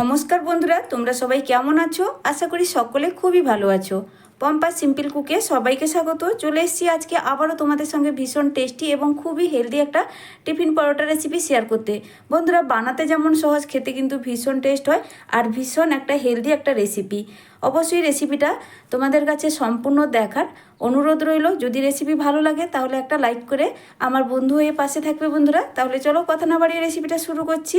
নমস্কার বন্ধুরা, তোমরা সবাই কেমন আছো? আশা করি সকলে খুবই ভালো আছো। পম্পা সিম্পল কুকে সবাইকে স্বাগত। চলে এসেছি আজকে আবারও তোমাদের সঙ্গে ভীষণ টেস্টি এবং খুবই হেলদি একটা টিফিন পরোটা রেসিপি শেয়ার করতে। বন্ধুরা, বানাতে যেমন সহজ, খেতে কিন্তু ভীষণ টেস্ট হয় আর ভীষণ একটা হেলদি একটা রেসিপি। অবশ্যই রেসিপিটা তোমাদের কাছে সম্পূর্ণ দেখার অনুরোধ রইল। যদি রেসিপি ভালো লাগে, তাহলে একটা লাইক করে আমার বন্ধু হয়ে পাশে থাকবে বন্ধুরা। তাহলে চলো কথা না বাড়িয়ে রেসিপিটা শুরু করছি।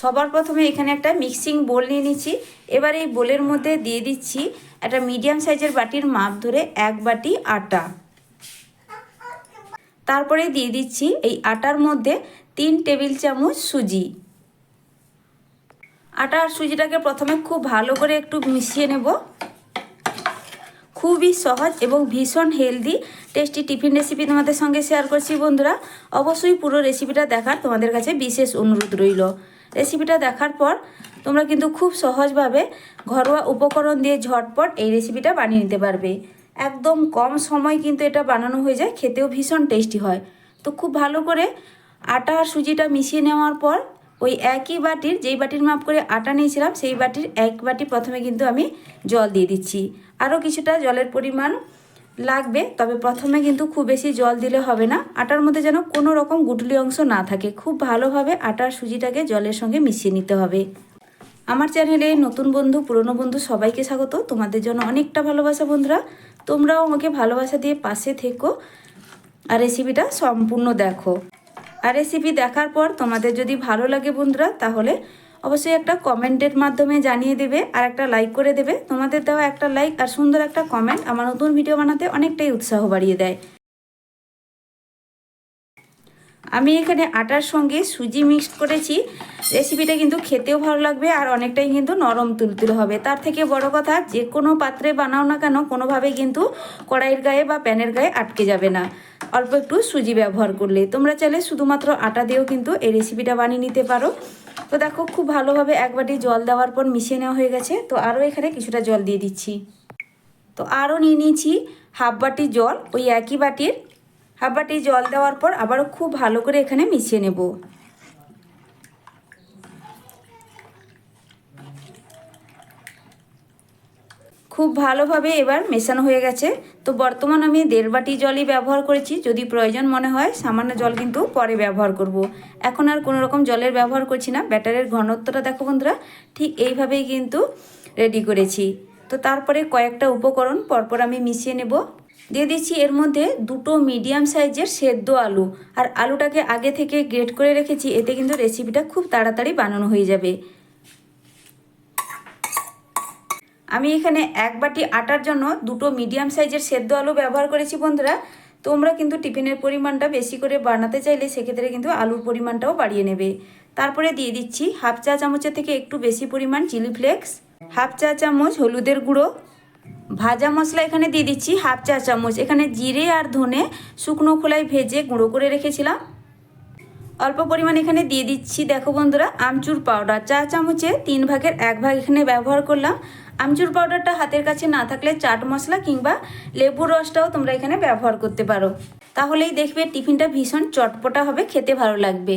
সবার প্রথমে এখানে একটা মিক্সিং বোল নিয়ে নিচ্ছি। এবার এই বোলের মধ্যে দিয়ে দিচ্ছি একটা মিডিয়াম সাইজের বাটির মাপ ধরে এক বাটি আটা। তারপরে দিয়ে দিচ্ছি এই আটার মধ্যে তিন টেবিল চামচ সুজি। আটা আর সুজিটাকে প্রথমে খুব ভালো করে একটু মিশিয়ে নেব। খুবই সহজ এবং ভীষণ হেলদি টেস্টি টিফিন রেসিপি তোমাদের সঙ্গে শেয়ার করছি বন্ধুরা। অবশ্যই পুরো রেসিপিটা দেখার তোমাদের কাছে বিশেষ অনুরোধ রইল। রেসিপিটা দেখার পর তোমরা কিন্তু খুব সহজভাবে ঘরোয়া উপকরণ দিয়ে ঝটপট এই রেসিপিটা বানিয়ে নিতে পারবে। একদম কম সময় কিন্তু এটা বানানো হয়ে যায়, খেতেও ভীষণ টেস্টি হয়। তো খুব ভালো করে আটা আর সুজিটা মিশিয়ে নেওয়ার পর ওই একই বাটির, যেই বাটির মাপ করে আটা নিয়েছিলাম, সেই বাটির এক বাটি প্রথমে কিন্তু আমি জল দিয়ে দিচ্ছি। আরও কিছুটা জলের পরিমাণ লাগবে, তবে প্রথমে কিন্তু খুব বেশি জল দিলে হবে না। আটার মধ্যে যেন কোনো রকম গুটলি অংশ না থাকে। খুব ভালোভাবে আটার সুজিটাকে জলের সঙ্গে মিশিয়ে নিতে হবে। আমার চ্যানেলে নতুন বন্ধু, পুরনো বন্ধু সবাইকে স্বাগত। তোমাদের জন্য অনেকটা ভালোবাসা বন্ধুরা। তোমরাও আমাকে ভালোবাসা দিয়ে পাশে থেকো আর রেসিপিটা সম্পূর্ণ দেখো। আর রেসিপি দেখার পর তোমাদের যদি ভালো লাগে বন্ধুরা, তাহলে অবশ্যই একটা কমেন্টের মাধ্যমে জানিয়ে দেবে আর একটা লাইক করে দেবে। তোমাদের দেওয়া একটা লাইক আর সুন্দর একটা কমেন্ট আমার নতুন ভিডিও বানাতে অনেকটাই উৎসাহ বাড়িয়ে দেয়। আমি এখানে আটার সঙ্গে সুজি মিক্সড করেছি। রেসিপিটা কিন্তু খেতেও ভালো লাগবে আর অনেকটাই কিন্তু নরম তুলতুলে হবে। তার থেকে বড় কথা, যে কোনো পাত্রে বানাও না কেন, কোনোভাবেই কিন্তু কড়াইয়ের গায়ে বা প্যানের গায়ে আটকে যাবে না। অল্প একটু সুজি ব্যবহার করলে। তোমরা চাইলে শুধুমাত্র আটা দিয়েও কিন্তু এই রেসিপিটা বানিয়ে নিতে পারো। তো দেখো, খুব ভালোভাবে এক বাটি জল দেওয়ার পর মিশিয়ে নেওয়া হয়ে গেছে। তো আরও এখানে কিছুটা জল দিয়ে দিচ্ছি। তো আরও নিয়ে নিয়েছি হাফ বাটি জল, ওই একই বাটির। হাফ বাটি জল দেওয়ার পর আবারও খুব ভালো করে এখানে মিশিয়ে নেব। খুব ভালোভাবে এবার মেশানো হয়ে গেছে। তো বর্তমান আমি দেড় বাটি জলই ব্যবহার করেছি, যদি প্রয়োজন মনে হয়, সামান্য জল কিন্তু পরে ব্যবহার করব। এখন আর কোনো রকম জলের ব্যবহার করছি না, ব্যাটারের ঘনত্বটা দেখো বন্ধুরা, ঠিক এইভাবেই কিন্তু রেডি করেছি। তো তারপরে কয়েকটা উপকরণ, পরপর আমি মিশিয়ে নেব। দিয়ে দিচ্ছি এর মধ্যে দুটো মিডিয়াম সাইজের সেদ্ধ আলু। আর আলুটাকে আগে থেকে গ্রেট করে রেখেছি, এতে কিন্তু রেসিপিটা খুব তাড়াতাড়ি বানানো হয়ে যাবে। আমি এখানে এক বাটি আটার জন্য দুটো মিডিয়াম সাইজের সেদ্ধ আলু ব্যবহার করেছি, বন্ধুরা। তোমরা কিন্তু টিফিনের পরিমাণটা বেশি করে বানাতে চাইলে সেক্ষেত্রে কিন্তু আলুর পরিমাণটাও বাড়িয়ে নেবে। তারপরে দিয়ে দিচ্ছি হাফ চা চামচের থেকে একটু বেশি পরিমাণ চিলি ফ্লেক্স হাফ চা চামচ হলুদের গুঁড়ো, ভাজা মশলা এখানে দিয়ে দিচ্ছি হাফ চা চামচ। এখানে জিরে আর ধনে শুকনো খোলায় ভেজে গুঁড়ো করে রেখেছিলাম। অল্প পরিমাণ এখানে দিয়ে দিচ্ছি। দেখো বন্ধুরা, আমচুর পাউডার চা চামচে তিন ভাগের এক ভাগ এখানে ব্যবহার করলাম। আমচুর পাউডারটা হাতের কাছে না থাকলে চাট মশলা কিংবা লেবুর রসটাও তোমরা এখানে ব্যবহার করতে পারো। তাহলেই দেখবে টিফিনটা ভীষণ চটপটা হবে, খেতে ভালো লাগবে।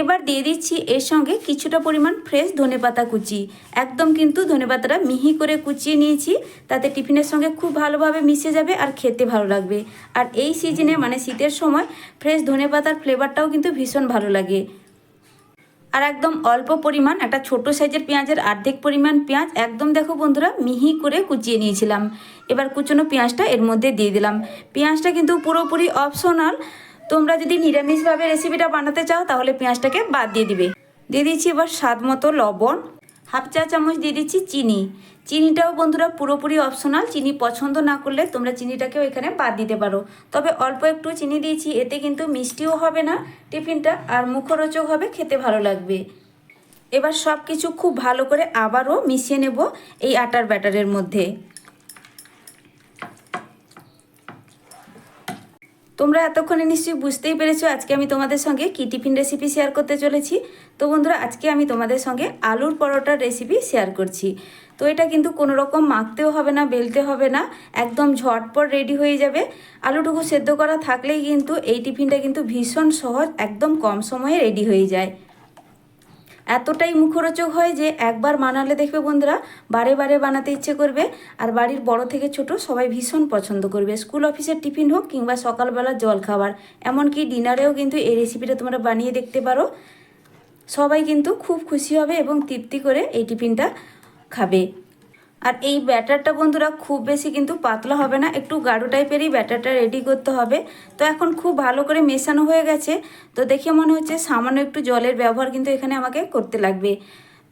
এবার দিয়ে দিচ্ছি এর সঙ্গে কিছুটা পরিমাণ ফ্রেশ ধনেপাতা কুচি। একদম কিন্তু ধনেপাতাটা মিহি করে কুচিয়ে নিয়েছি, তাতে টিফিনের সঙ্গে খুব ভালোভাবে মিশে যাবে আর খেতে ভালো লাগবে। আর এই সিজনে মানে শীতের সময় ফ্রেশ ধনেপাতার ফ্লেভারটাও কিন্তু ভীষণ ভালো লাগে। আর একদম অল্প পরিমাণ, একটা ছোট সাইজের পেঁয়াজের অর্ধেক পরিমাণ পেঁয়াজ একদম দেখো বন্ধুরা, মিহি করে কুচিয়ে নিয়েছিলাম। এবার কুচনো পেঁয়াজটা এর মধ্যে দিয়ে দিলাম। পেঁয়াজটা কিন্তু পুরোপুরি অপশনাল তোমরা যদি নিরামিষভাবে রেসিপিটা বানাতে চাও, তাহলে পেঁয়াজটাকে বাদ দিয়ে দিবে। দিয়ে দিয়েছি এবার স্বাদ মতো লবণ। হাফ চা চামচ দিয়ে দিচ্ছি চিনি। চিনিটাও বন্ধুরা পুরোপুরি অপশনাল চিনি পছন্দ না করলে তোমরা চিনিটাকেও এখানে বাদ দিতে পারো। তবে অল্প একটু চিনি দিয়েছি, এতে কিন্তু মিষ্টিও হবে না, টিফিনটা আর মুখরোচক হবে, খেতে ভালো লাগবে। এবার সব কিছু খুব ভালো করে আবারও মিশিয়ে নেব এই আটার ব্যাটারের মধ্যে। তোমরা এতক্ষণে নিশ্চয়ই বুঝতেই পেরেছ আজকে আমি তোমাদের সঙ্গে কী টিফিন রেসিপি শেয়ার করতে চলেছি। তো বন্ধুরা, আজকে আমি তোমাদের সঙ্গে আলুর পরোটার রেসিপি শেয়ার করছি। তো এটা কিন্তু কোনো রকম মাখতেও হবে না, বেলতে হবে না, একদম ঝটপট রেডি হয়ে যাবে। আলুটুকু সেদ্ধ করা থাকলেই কিন্তু এই টিফিনটা কিন্তু ভীষণ সহজ, একদম কম সময়ে রেডি হয়ে যায়। এতটাই মুখরোচক হয় যে একবার বানালে দেখবে বন্ধুরা, বারে বারে বানাতে ইচ্ছে করবে। আর বাড়ির বড় থেকে ছোট সবাই ভীষণ পছন্দ করবে। স্কুল অফিসের টিফিন হোক কিংবা সকালবেলা জল খাবার, এমনকি ডিনারেও কিন্তু এই রেসিপিটা তোমরা বানিয়ে দেখতে পারো। সবাই কিন্তু খুব খুশি হবে এবং তৃপ্তি করে এই টিফিনটা খাবে। আর এই ব্যাটারটা বন্ধুরা খুব বেশি কিন্তু পাতলা হবে না, একটু গাঢ় টাইপেরই ব্যাটারটা রেডি করতে হবে। তো এখন খুব ভালো করে মেশানো হয়ে গেছে। তো দেখে মনে হচ্ছে সামান্য একটু জলের ব্যবহার কিন্তু এখানে আমাকে করতে লাগবে।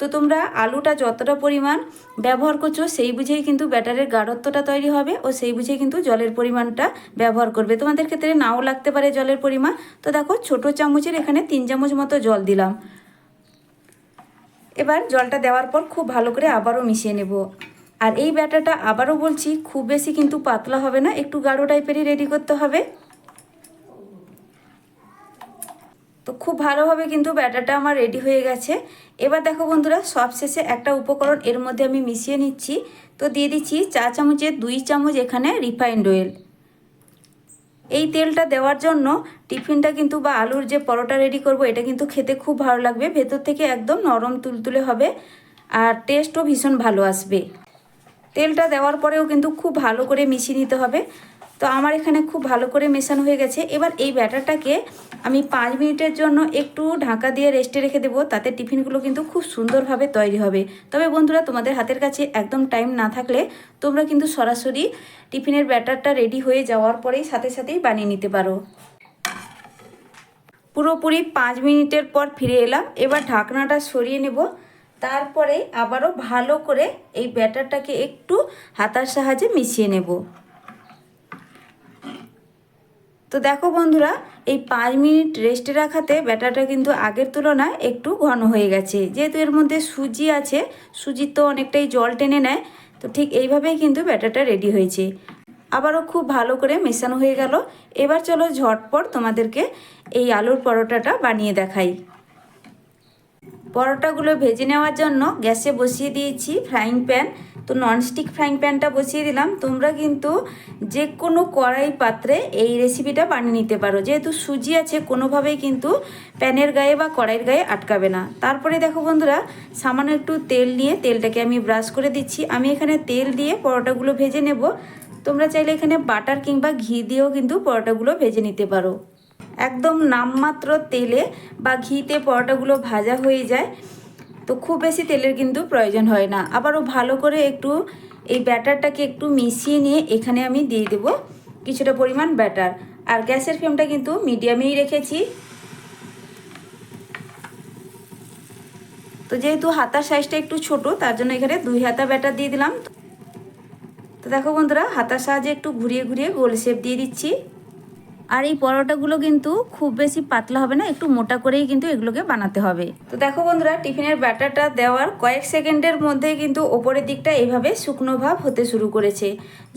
তো তোমরা আলুটা যতটা পরিমাণ ব্যবহার করছ, সেই বুঝেই কিন্তু ব্যাটারের গাঢ়ত্বটা তৈরি হবে ও সেই বুঝেই কিন্তু জলের পরিমাণটা ব্যবহার করবে। তোমাদের ক্ষেত্রে নাও লাগতে পারে জলের পরিমাণ। তো দেখো, ছোট চামচের এখানে তিন চামচ মতো জল দিলাম। এবার জলটা দেওয়ার পর খুব ভালো করে আবারও মিশিয়ে নেব। আর এই ব্যাটারটা আবারও বলছি, খুব বেশি কিন্তু পাতলা হবে না, একটু গাঢ় টাইপেরই রেডি করতে হবে। তো খুব ভালোভাবে কিন্তু ব্যাটারটা আমার রেডি হয়ে গেছে। এবার দেখো বন্ধুরা, সবশেষে একটা উপকরণ এর মধ্যে আমি মিশিয়ে নিচ্ছি। তো দিয়ে দিচ্ছি চা চামচের দুই চামচ এখানে রিফাইন্ড অয়েল এই তেলটা দেওয়ার জন্য টিফিনটা কিন্তু বা আলুর যে পরোটা রেডি করব, এটা কিন্তু খেতে খুব ভালো লাগবে। ভেতর থেকে একদম নরম তুলতুলে হবে, আর টেস্টও ভীষণ ভালো আসবে। তেলটা দেওয়ার পরেও কিন্তু খুব ভালো করে মিশিয়ে নিতে হবে। তো আমার এখানে খুব ভালো করে মেশানো হয়ে গেছে। এবার এই ব্যাটারটাকে আমি পাঁচ মিনিটের জন্য একটু ঢাকা দিয়ে রেস্টে রেখে দেবো। তাতে টিফিনগুলো কিন্তু খুব সুন্দরভাবে তৈরি হবে। তবে বন্ধুরা, তোমাদের হাতের কাছে একদম টাইম না থাকলে তোমরা কিন্তু সরাসরি টিফিনের ব্যাটারটা রেডি হয়ে যাওয়ার পরেই সাথে সাথেই বানিয়ে নিতে পারো। পুরোপুরি পাঁচ মিনিটের পর ফিরে এলাম। এবার ঢাকনাটা সরিয়ে নেব। তারপরে আবারও ভালো করে এই ব্যাটারটাকে একটু হাতার সাহায্যে মিশিয়ে নেব। তো দেখো বন্ধুরা, এই পাঁচ মিনিট রেস্টে রাখাতে ব্যাটারটা কিন্তু আগের তুলনায় একটু ঘন হয়ে গেছে। যেহেতু এর মধ্যে সুজি আছে, সুজির তো অনেকটাই জল টেনে নেয়, তো ঠিক এইভাবেই কিন্তু ব্যাটারটা রেডি হয়েছে। আবারও খুব ভালো করে মেশানো হয়ে গেল। এবার চলো ঝটপট তোমাদেরকে এই আলুর পরোটাটা বানিয়ে দেখাই। পরোটাগুলো ভেজে নেওয়ার জন্য গ্যাসে বসিয়ে দিয়েছি ফ্রাইং প্যান তো ননস্টিক ফ্রাইং প্যানটা বসিয়ে দিলাম। তোমরা কিন্তু যে কোনো কড়াই পাত্রে এই রেসিপিটা বানিয়ে নিতে পারো। যেহেতু সুজি আছে, কোনোভাবেই কিন্তু প্যানের গায়ে বা কড়াইয়ের গায়ে আটকাবে না। তারপরে দেখো বন্ধুরা, সামান্য একটু তেল নিয়ে তেলটাকে আমি ব্রাশ করে দিচ্ছি। আমি এখানে তেল দিয়ে পরোটাগুলো ভেজে নেব। তোমরা চাইলে এখানে বাটার কিংবা ঘি দিয়েও কিন্তু পরোটাগুলো ভেজে নিতে পারো। একদম নামমাত্র তেলে বা ঘিতে পরোটাগুলো ভাজা হয়ে যায়। তো খুব বেশি তেলের কিন্তু প্রয়োজন হয় না। আবারও ভালো করে একটু এই ব্যাটারটাকে একটু মিশিয়ে নিয়ে এখানে আমি দিয়ে দেব কিছুটা পরিমাণ ব্যাটার। আর গ্যাসের ফ্লেমটা কিন্তু মিডিয়ামেই রেখেছি। তো যেহেতু হাতার সাইজটা একটু ছোট, তার জন্য এখানে দুই হাতা ব্যাটার দিয়ে দিলাম। তো দেখো বন্ধুরা, হাতার সাহায্যে একটু ঘুরিয়ে ঘুরিয়ে গোল শেপ দিয়ে দিচ্ছি। আর এই পরোটাগুলো কিন্তু খুব বেশি পাতলা হবে না, একটু মোটা করেই কিন্তু এগুলোকে বানাতে হবে। তো দেখো বন্ধুরা, টিফিনের ব্যাটারটা দেওয়ার কয়েক সেকেন্ডের মধ্যেই কিন্তু ওপরের দিকটা এইভাবে শুকনো ভাব হতে শুরু করেছে।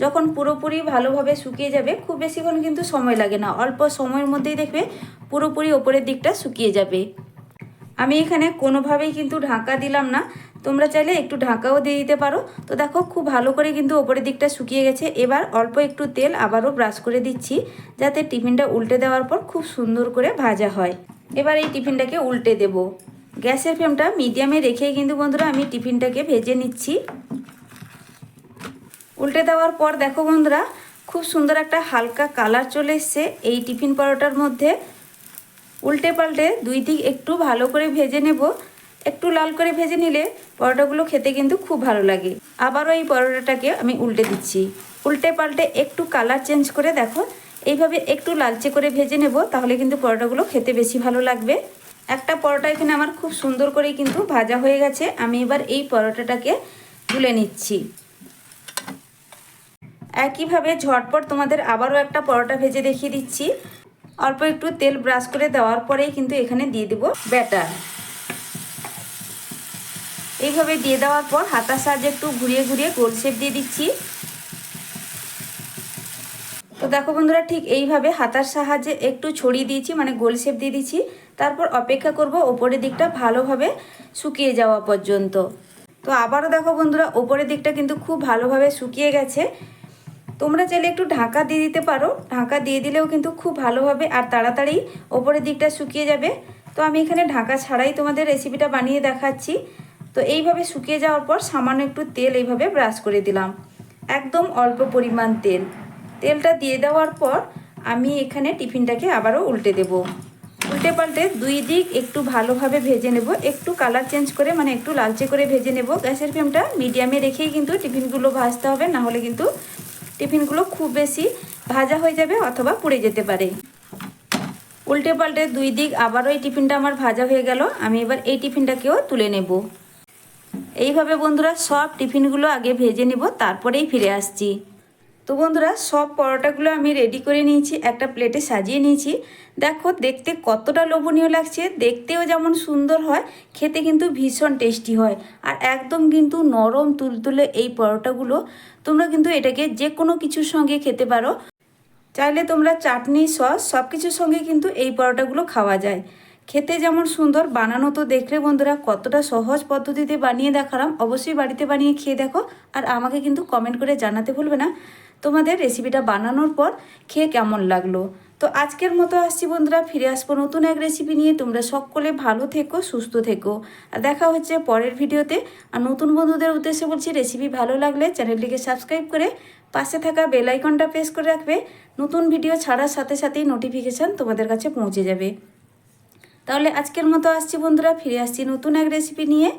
যখন পুরোপুরি ভালোভাবে শুকিয়ে যাবে, খুব বেশিক্ষণ কিন্তু সময় লাগে না। অল্প সময়ের মধ্যেই দেখবে পুরোপুরি ওপরের দিকটা শুকিয়ে যাবে। আমি এখানে কোনোভাবেই কিন্তু ঢাকা দিলাম না। তোমরা চাইলে একটু ঢাকাও দিয়ে দিতে পারো। তো দেখো, খুব ভালো করে কিন্তু ওপরের দিকটা শুকিয়ে গেছে। এবার অল্প একটু তেল আবারও ব্রাশ করে দিচ্ছি, যাতে টিফিনটা উল্টে দেওয়ার পর খুব সুন্দর করে ভাজা হয়। এবার এই টিফিনটাকে উল্টে দেব। গ্যাসের ফ্লেমটা মিডিয়ামে রেখেই কিন্তু বন্ধুরা আমি টিফিনটাকে ভেজে নিচ্ছি। উল্টে দেওয়ার পর দেখো বন্ধুরা, খুব সুন্দর একটা হালকা কালার চলে এসছে এই টিফিন পরোটার মধ্যে। উল্টে পাল্টে দুই দিক একটু ভালো করে ভেজে নেব। একটু লাল করে ভেজে নিলে পরোটাগুলো খেতে কিন্তু খুব ভালো লাগে। আবারও এই পরোটাটাকে আমি উল্টে দিচ্ছি। উল্টে পাল্টে একটু কালার চেঞ্জ করে দেখো, এইভাবে একটু লালচে করে ভেজে নেব, তাহলে কিন্তু পরোটাগুলো খেতে বেশি ভালো লাগবে। একটা পরোটা এখানে আমার খুব সুন্দর করেই কিন্তু ভাজা হয়ে গেছে, আমি এবার এই পরোটাটাকে তুলে নিচ্ছি। একইভাবে ঝটপট তোমাদের আবারও একটা পরোটা ভেজে দেখিয়ে দিচ্ছি। অল্প একটু তেল ব্রাশ করে দেওয়ার পরেই কিন্তু এখানে দিয়ে দেব ব্যাটার। এইভাবে দিয়ে দেওয়ার পর হাতার সাহায্যে একটু ঘুরিয়ে ঘুরিয়ে গোল শেপ দিয়ে দিচ্ছি। তো দেখো বন্ধুরা, ঠিক এইভাবে হাতার সাহায্যে একটু ছড়িয়ে দিয়েছি মানে গোল শেপ দিয়ে দিচ্ছি। তারপর অপেক্ষা করব ওপরের দিকটা ভালোভাবে শুকিয়ে যাওয়া পর্যন্ত। তো আবারও দেখো বন্ধুরা, ওপরের দিকটা কিন্তু খুব ভালোভাবে শুকিয়ে গেছে। তোমরা চাইলে একটু ঢাকা দিয়ে দিতে পারো। ঢাকা দিয়ে দিলেও কিন্তু খুব ভালোভাবে আর তাড়াতাড়ি ওপরের দিকটা শুকিয়ে যাবে। তো আমি এখানে ঢাকা ছাড়াই তোমাদের রেসিপিটা বানিয়ে দেখাচ্ছি। তো এইভাবে শুকিয়ে যাওয়ার পর সামান্য একটু তেল এইভাবে ব্রাশ করে দিলাম। একদম অল্প পরিমাণ তেল। তেলটা দিয়ে দেওয়ার পর আমি এখানে টিফিনটাকে আবারও উল্টে দেব। উল্টে পাল্টে দুই দিক একটু ভালোভাবে ভেজে নেব। একটু কালার চেঞ্জ করে মানে একটু লালচে করে ভেজে নেব। গ্যাসের ফ্লেমটা মিডিয়ামে রেখেই কিন্তু টিফিনগুলো ভাজতে হবে, না হলে কিন্তু টিফিনগুলো খুব বেশি ভাজা হয়ে যাবে অথবা পুড়ে যেতে পারে। উল্টে পাল্টে দুই দিক আবারও এই টিফিনটা আমার ভাজা হয়ে গেল। আমি এবার এই টিফিনটাকেও তুলে নেব। এইভাবে বন্ধুরা সব টিফিনগুলো আগে ভেজে নেব, তারপরেই ফিরে আসছি। তো বন্ধুরা, সব পরোটাগুলো আমি রেডি করে নিয়েছি, একটা প্লেটে সাজিয়ে নিয়েছি। দেখো, দেখতে কতটা লোভনীয় লাগছে, দেখতেও যেমন সুন্দর হয়, খেতে কিন্তু ভীষণ টেস্টি হয়। আর একদম কিন্তু নরম তুলতুলে এই পরোটাগুলো, তোমরা কিন্তু এটাকে যে কোনো কিছুর সঙ্গে খেতে পারো। চাইলে তোমরা চাটনি, সস সব কিছুর সঙ্গে কিন্তু এই পরোটাগুলো খাওয়া যায়। খেতে যেমন সুন্দর, বানানো তো দেখলে বন্ধুরা কতটা সহজ পদ্ধতিতে বানিয়ে দেখালাম, অবশ্যই বাড়িতে বানিয়ে খেয়ে দেখো। আর আমাকে কিন্তু কমেন্ট করে জানাতে ভুলবে না। তোমাদের রেসিপিটা বানানোর পর খেয়ে কেমন লাগল? তো আজকের মতো আসছি বন্ধুরা, ফিরে আসব নতুন এক রেসিপি নিয়ে। তোমরা সকলে ভালো থেকো, সুস্থ থেকো। আর দেখা হচ্ছে পরের ভিডিওতে। আর নতুন বন্ধুদের উদ্দেশ্যে বলছি রেসিপি ভালো লাগলে চ্যানেলটিকে সাবস্ক্রাইব করে পাশে থাকা বেল আইকনটা প্রেস করে রাখবে। নতুন ভিডিও ছাড়ার সাথে সাথেই নোটিফিকেশান তোমাদের কাছে পৌঁছে যাবে। তাহলে আজকের মতো আসছি বন্ধুরা ফিরে আসছি নতুন এক রেসিপি নিয়ে।